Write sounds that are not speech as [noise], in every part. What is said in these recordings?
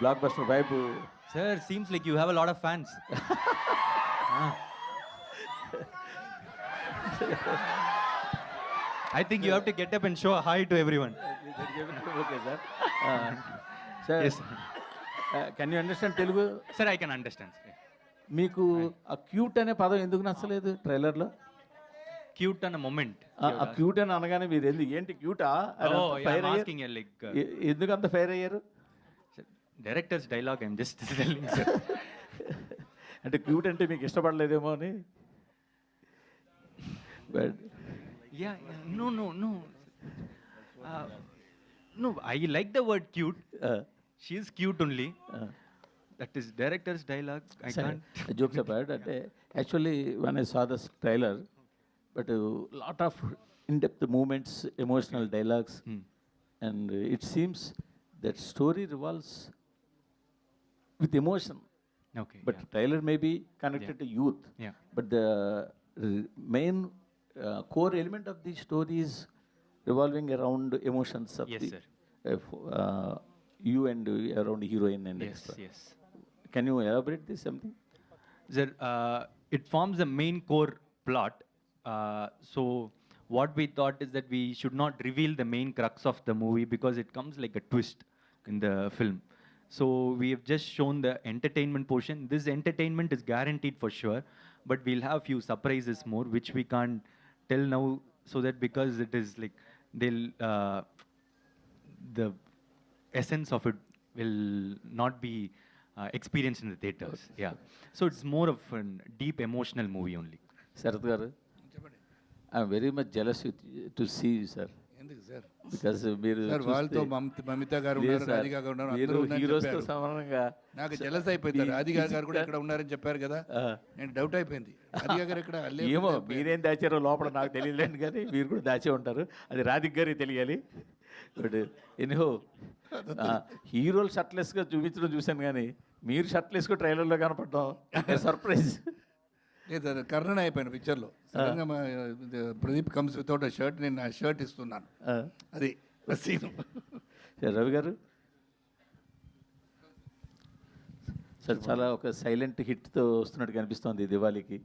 Block buster వైపు sir seems like you have a lot of fans I think you have to get up and show hi to everyone okay sir sir can you understand Telugu sir I can understand మీకు ఆ cute అనే పదం ఎందుకు నచ్చలేదు ట్రైలర్లో cute అన్న moment ఆ cute అని అనగానే మీరు ఎందుకు ఏంటి క్యూటా ఫైర్ అయ్యారు? ఎందుకు అంత ఫైర్ అయ్యారు? Director's dialogue. I'm just telling, sir. అంటే క్యూట్ అంటే మీకు ఇష్టపడలేదేమో అని but Yeah, yeah. No, no, no. Uh, no, I like the word cute. She's cute only. That is director's dialogue. I can't. Jokes apart అంటే actually one I saw this trailer but lot of in depth moments emotional dialogues Hmm. And it seems that story revolves with emotion. Okay. But yeah. Tyler may be connected yeah. to youth. Yeah. But the uh, main uh, core element of the story is revolving around emotions of yes, the, sir. Uh, uh, you and uh, around heroine and yes, extra. yes. Can you elaborate this something? Sir, uh, it forms the main core plot. Uh, so what we thought is that we should not reveal the main crux of the movie because it comes like a twist in the film. So, we have just shown the entertainment portion. This entertainment is guaranteed for sure, but we'll have few surprises more, which we can't tell now, so that because it is like they'll uh, the essence of it will not be uh, experienced in the theaters. Yeah. So it's more of a deep emotional movie only. Sarath garu, I'm very much jealous with, to see you, sir. ఎందుకు sir? మీరు sir వాళ్ళతో మమత- గారు ఉన్నారు రాధిక గారు ఉన్నారు అందరూ. సమానంగా నాకు జలస్ అయిపోయింది. రాధిక గారు కూడా ఇక్కడ ఉన్నారని చెప్పారు కదా. నేను డౌట్ అయిపోయింది. రాధిక గారు ఇక్కడ ఏమో మీరేం దాచారో లోపల నాకు తెలియలేండి కానీ మీరు కూడా దాచే ఉంటారు. అది రాధిక్ గారికి తెలియాలి. బట్ ఎనిహో హీరోలు షర్ట్లెస్గా చూపించడం చూశాను కానీ మీరు షర్ట్లెస్గా ట్రైలర్లో కనపడడం [laughs] సర్ప్రైజ్ లేదు కర్ణన అయిపోయాను పిక్చర్లో సడన్గా మా Pradeep comes without a shirt నేను ఆ షర్ట్ ఇస్తున్నాను. అది సీన్ రవి గారు? సార్ చాలా ఒక సైలెంట్ హిట్తో వస్తున్నట్టు కనిపిస్తోంది ఈ దివాళీకి.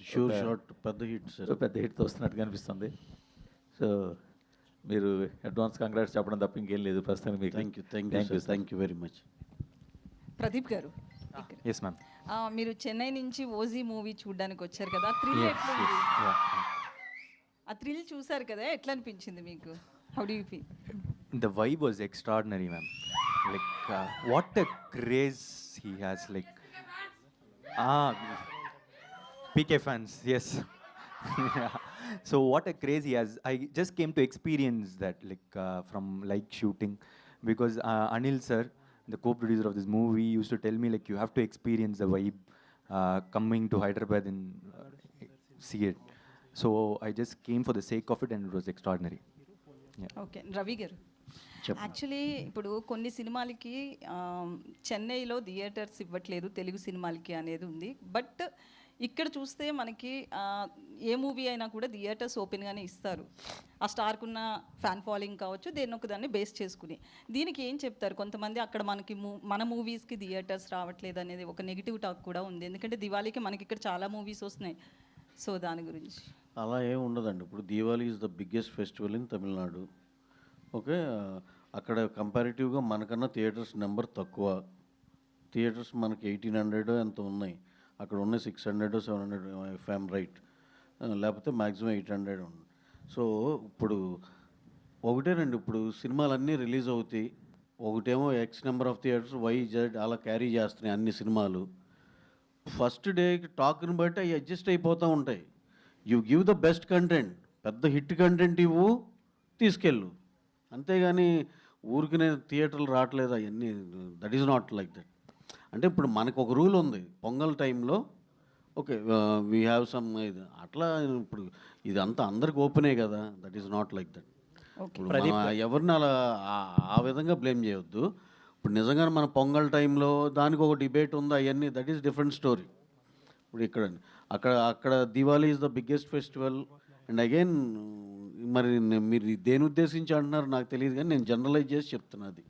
షూర్ షాట్ పెద్ద హిట్ సార్ సో పెద్ద హిట్తో వస్తున్నట్టు కనిపిస్తుంది. సో మీరు అడ్వాన్స్ కంగ్రాట్స్ చెప్పడం తప్ప ఇంకేం లేదు. ప్రస్తుతానికి మీకు thank you thank you thank you very much Pradeep గారు. Ma'am. ఆ, మీరు చెన్నై నుంచి ఓజీ మూవీ చూడడానికి వచ్చారు కదా త్రిల్ ఆ త్రిల్ చూసారు కదా ఎట్లా అనిపించింది మీకు how do feel the vibe was extraordinary ma'am like what craze he has like PK fans yes so what a craze he has I just came to experience that like from like shooting because Anil sir uh, the co-producer of this movie, used to tell me like you have to experience the vibe uh, coming to Hyderabad and uh, see it. So I just came for the sake of it, and it was extraordinary. Yeah. Okay Ravi garu actually ఇప్పుడు కొన్ని సినిమాలకి చెన్నైలో theatres ఇవ్వట్లేదు తెలుగు సినిమాలకి అనేది ఉంది but ఇక్కడ చూస్తే మనకి ఏ మూవీ అయినా కూడా థియేటర్స్ ఓపెన్గానే ఇస్తారు. ఆ స్టార్కున్న ఫ్యాన్ ఫాలోయింగ్ కావచ్చు దేని ఒక దాన్ని బేస్ చేసుకుని. దీనికి ఏం చెప్తారు? కొంతమంది అక్కడ మనకి మూ- మన మూవీస్కి థియేటర్స్ రావట్లేదు అనేది ఒక నెగిటివ్ టాక్ కూడా ఉంది. ఎందుకంటే దివాళీకి మనకి ఇక్కడ చాలా మూవీస్ వస్తున్నాయి. సో దాని గురించి. అలా ఏం ఉండదండి. ఇప్పుడు Diwali is the biggest festival in Tamil Nadu. Okay? అక్కడ కంపారిటివ్గా మనకన్నా థియేటర్స్ నెంబర్ తక్కువ. థియేటర్స్ మనకి ఎయిటీన్ హండ్రెడ్ ఎంత ఉన్నాయి. అక్కడ ఉన్న సిక్స్ హండ్రెడ్ సెవెన్ హండ్రెడ్ ఫ్యామ్ రైట్ లేకపోతే మ్యాక్సిమం ఎయిట్ హండ్రెడ్ ఉంది సో ఇప్పుడు ఒకటేనండి ఇప్పుడు సినిమాలన్నీ రిలీజ్ అవుతాయి. ఒకటేమో X number of theatres Y Z అలా క్యారీ చేస్తున్నాయి అన్ని సినిమాలు. ఫస్ట్ డే టాక్ని బట్టి అవి అడ్జస్ట్ అయిపోతూ ఉంటాయి. You give the best content పెద్ద హిట్ కంటెంట్ ఇవ్వు తీసుకెళ్ళు. అంతేగాని ఊరికనే థియేటర్లు రావట్లేదు అవన్నీ. That is not like that. అంటే ఇప్పుడు మనకు ఒక రూల్ ఉంది. పొంగల్ టైంలో ఓకే వీ హ్యావ్ సమ్ ఇది అట్లా ఇప్పుడు ఇదంతా అందరికి ఓపెనే కదా. That is not like that ఇప్పుడు మనం ఎవరిని అలా ఆ- విధంగా బ్లేమ్ చేయొద్దు. ఇప్పుడు నిజంగా మన పొంగల్ టైంలో దానికి ఒక డిబేట్ ఉంది? అవన్నీ దట్ ఈస్ డిఫరెంట్ స్టోరీ ఇప్పుడు ఇక్కడ అక్కడ అక్కడ Diwali is the biggest festival and again మరి మీరు దేని ఉద్దేశించి అంటున్నారు? నాకు తెలియదు కానీ నేను జనరలైజ్ చేసి చెప్తున్నా అది.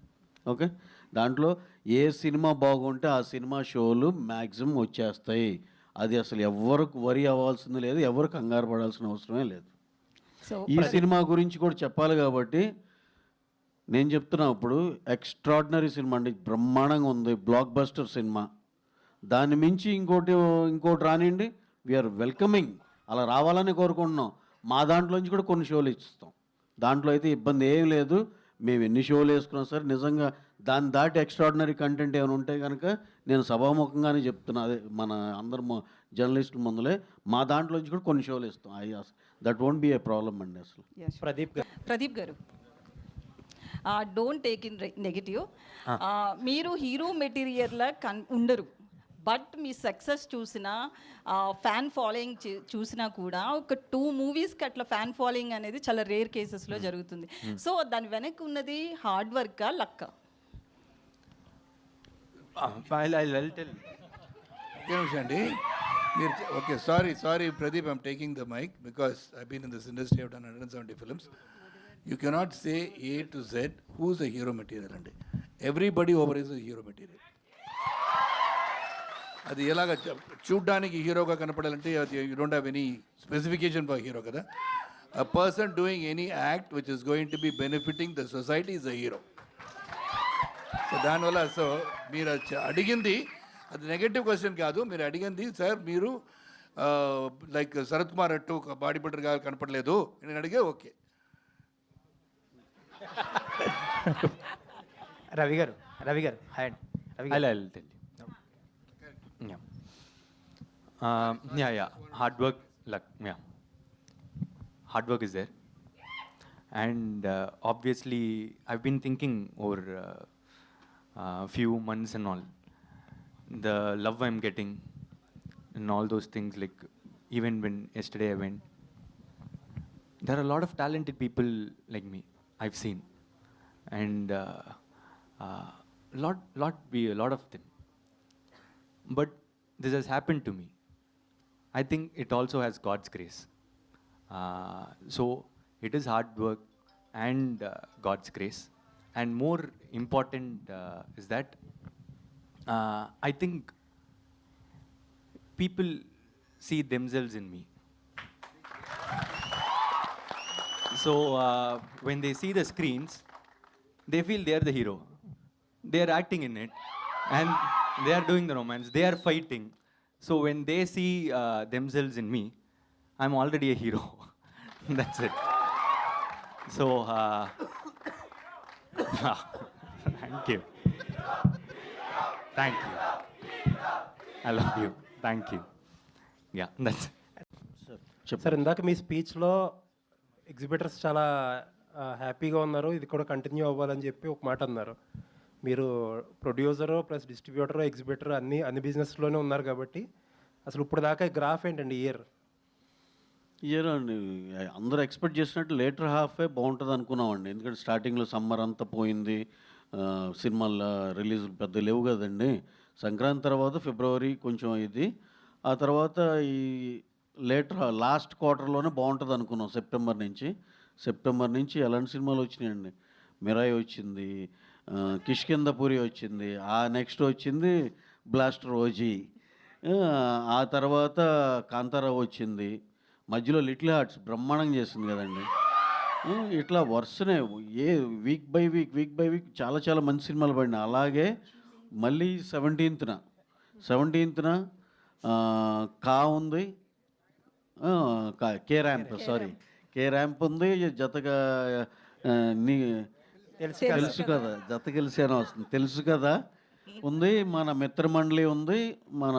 ఓకే? దాంట్లో ఏ సినిమా బాగుంటే ఆ సినిమా షోలు మ్యాక్సిమం వచ్చేస్తాయి. అది అసలు ఎవరికి వరి అవ్వాల్సింది లేదు ఎవరు కంగారు పడాల్సిన అవసరమే లేదు. ఈ సినిమా గురించి కూడా చెప్పాలి కాబట్టి నేను చెప్తున్నా ఇప్పుడు ఎక్స్ట్రాడినరీ సినిమా అండి బ్రహ్మాండంగా ఉంది బ్లాక్ బస్టర్ సినిమా. దాని మించి ఇంకోటి ఇంకోటి రానివ్వండి వీఆర్ వెల్కమింగ్ అలా రావాలని కోరుకుంటున్నాం. మా దాంట్లోంచి కూడా కొన్ని షోలు ఇస్తాం. దాంట్లో అయితే ఇబ్బంది ఏం లేదు. మేము ఎన్ని షోలు వేసుకున్నా సరే నిజంగా దాన్ని దాటి ఎక్స్ట్రాడినరీ కంటెంట్ ఏమైనా ఉంటే కనుక నేను సభాముఖంగానే చెప్తున్నా. అదే మన అందరు జర్నలిస్టుల ముందులే మా దాంట్లోంచి కూడా కొన్ని షోలు ఇస్తాం I that won't be a problem అండి అసలు. ప్రదీప్ గారు. ప్రదీప్ గారు. డోంట్ టేక్ ఇన్ నెగిటివ్ మీరు హీరో మెటీరియల్లా కన్ ఉండరు. బట్ మీ సక్సెస్ చూసిన ఫ్యాన్ ఫాలోయింగ్ చూసినా కూడా ఒక టూ మూవీస్కి అట్లా ఫ్యాన్ ఫాలోయింగ్ అనేది చాలా రేర్ కేసెస్లో జరుగుతుంది. సో దాని వెనక్కి ఉన్నది హార్డ్ వర్కా లక్క అండి. మీరు okay sorry sorry Pradeep I'm taking the mic because I been in this industry have done hundred seventy films you cannot say A to Z who's a hero material అండి? Everybody over is hero material అది ఎలాగ చూడ్డానికి హీరోగా కనపడాలంటే you don't have any specification for hero కదా. A person doing any act which is going to be benefiting the society is a hero so దానివల్ల so మీరు అది అడిగింది అది నెగటివ్ క్వశ్చన్ కాదు. మీరు అడిగింది సార్ మీరు లైక్ శరత్ కుమార్ అట్టు ఒక బాడీ బిల్డర్గా కనపడలేదు. నేను అడిగే ఓకే. రవి గారు రవి గారు హాయ్ అండి. రవి గారు. Yeah. Um, yeah, yeah. Hard work, luck. Yeah. Hard work is there. And uh, obviously, I've been thinking over a uh, uh, few months and all. The love I'm getting and all those things, like even when yesterday I went, there are a lot of talented people like me I've seen, and uh, uh, lot, lot, be a lot of them. But this has happened to me. I think it also has God's grace. Uh, so it is hard work and uh, God's grace. And more important uh, is that uh, I think people see themselves in me. So uh, when they see the screens, they feel they are the hero. They are acting in it, and they are doing the romance. They are fighting. So when they see uh, themselves in me, I'm already a hero. That's it. So uh, thank you, thank you. I love you. Thank you. Yeah, that's. it. Sir ఇందాక మీ స్పీచ్లో exhibitors చాలా ఆ, హ్యాపీగా ఉన్నారు ఇది కూడా continue అవ్వాలని చెప్పి ఒక మాట అన్నారు మీరు ప్రొడ్యూసరు ప్లస్ డిస్ట్రిబ్యూటరు ఎగ్జిబిటర్ అన్ని అన్ని బిజినెస్లోనే ఉన్నారు కాబట్టి అసలు ఇప్పుడు దాకా గ్రాఫ్ ఏంటండి ఇయర్ ఇయర్ అండి అందరూ ఎక్స్పెక్ట్ చేసినట్టు లేటర్ హాఫే బాగుంటుంది అనుకున్నామండి. ఎందుకంటే స్టార్టింగ్లో సమ్మర్ అంతా పోయింది సినిమాల్లో సినిమాల రిలీజ్ పెద్ద లేవు కదండి. సంక్రాంతి తర్వాత ఫిబ్రవరి కొంచెం ఇది. ఆ తర్వాత ఈ లేటర్ లాస్ట్ క్వార్టర్లోనే బాగుంటుంది అనుకున్నాం సెప్టెంబర్ నుంచి. సెప్టెంబర్ నుంచి ఎలాంటి సినిమాలు వచ్చినాయండి? మిరాయి వచ్చింది కిష్కిందపురి వచ్చింది ఆ నెక్స్ట్ వచ్చింది బ్లాస్టర్ ఓజీ. ఆ, తర్వాత కాంతారావు వచ్చింది. మధ్యలో లిటిల్ హార్ట్స్ బ్రహ్మాండంగా చేసింది కదండి. ఇట్లా వరుసనే a week by week week by week చాలా చాలా మంచి సినిమాలు పడినాయి. అలాగే మళ్ళీ సెవెంటీన్త్న సెవెంటీన్త్న కా ఉంది? కా- K ramp sorry. K ramp ఉంది జతగా నీ తెలుసు తెలుసు కదా. జత కలిసి అని వస్తుంది. తెలుసు కదా ఉంది మన మిత్రమండలి ఉంది మన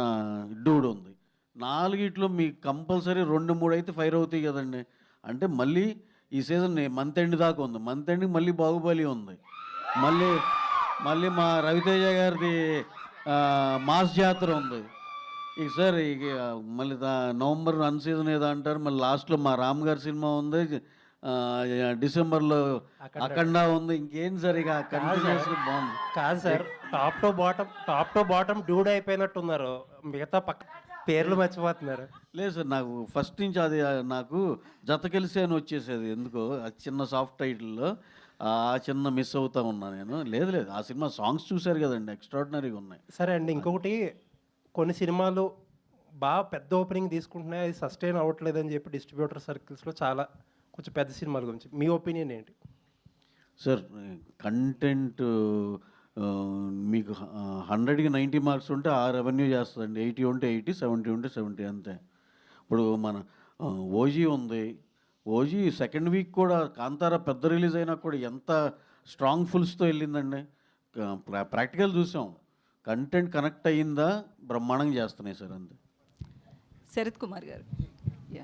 డూడ్ ఉంది. నాలుగిట్లో మీకు కంపల్సరీ రెండు మూడు అయితే ఫైర్ అవుతాయి కదండి. అంటే మళ్ళీ ఈ సీజన్ మంత్ ఎండ్ దాకా ఉంది. మంత్ ఎండ్కి మళ్ళీ బాహుబలి ఉంది. మళ్ళీ మళ్ళీ మా రవితేజ గారిది మాస్ జాతర ఉంది. ఇక సార్ ఇక మళ్ళీ నవంబర్ అన్ సీజన్ ఏదో అంటారు. మళ్ళీ లాస్ట్లో మా రామ్ గారి సినిమా ఉంది. డిసెంబర్లో అఖండ ఉంది ఇంకేం సార్. ఇక కంటిన్యూస్ బాగుంది. కాదు sir top to bottom top to bottom dude అయిపోయినట్టున్నారు. మిగతా పక్క పేర్లు మర్చిపోతున్నారు. లేదు సార్ నాకు ఫస్ట్ నుంచి అది ఆ, నాకు జత కలిసి అని వచ్చేసేది ఎందుకో అది చిన్న సాఫ్ట్ టైటిల్లో ఆ చిన్న మిస్ అవుతా ఉన్నా నేను. లేదు లేదు ఆ సినిమా సాంగ్స్ చూశారు కదండి ఎక్స్ట్రాడినరీగా ఉన్నాయి. సరే అండి ఇంకొకటి కొన్ని సినిమాలు బాగా పెద్ద ఓపెనింగ్ తీసుకుంటున్నాయి అది సస్టైన్ అవ్వట్లేదని చెప్పి డిస్ట్రిబ్యూటర్ సర్కిల్స్లో చాలా కొంచెం పెద్ద సినిమాల గురించి. మీ ఒపీనియన్ ఏంటి? సార్ కంటెంట్ మీకు హండ్రెడ్కి నైంటీ మార్క్స్ ఉంటే ఆ రెవెన్యూ చేస్తుందండి. ఎయిటీ ఉంటే ఎయిటీ సెవెంటీ ఉంటే సెవెంటీ అంతే. ఇప్పుడు మన ఓజీ ఉంది. ఓజీ సెకండ్ వీక్ కూడా కాంతారా పెద్ద రిలీజ్ అయినా కూడా ఎంత స్ట్రాంగ్ ఫుల్స్తో వెళ్ళిందండి. ప్రాక్టికల్ చూసాం. కంటెంట్ కనెక్ట్ అయ్యిందా? బ్రహ్మాండంగా చేస్తున్నాయి సార్ అంతే. శరత్ కుమార్ గారు.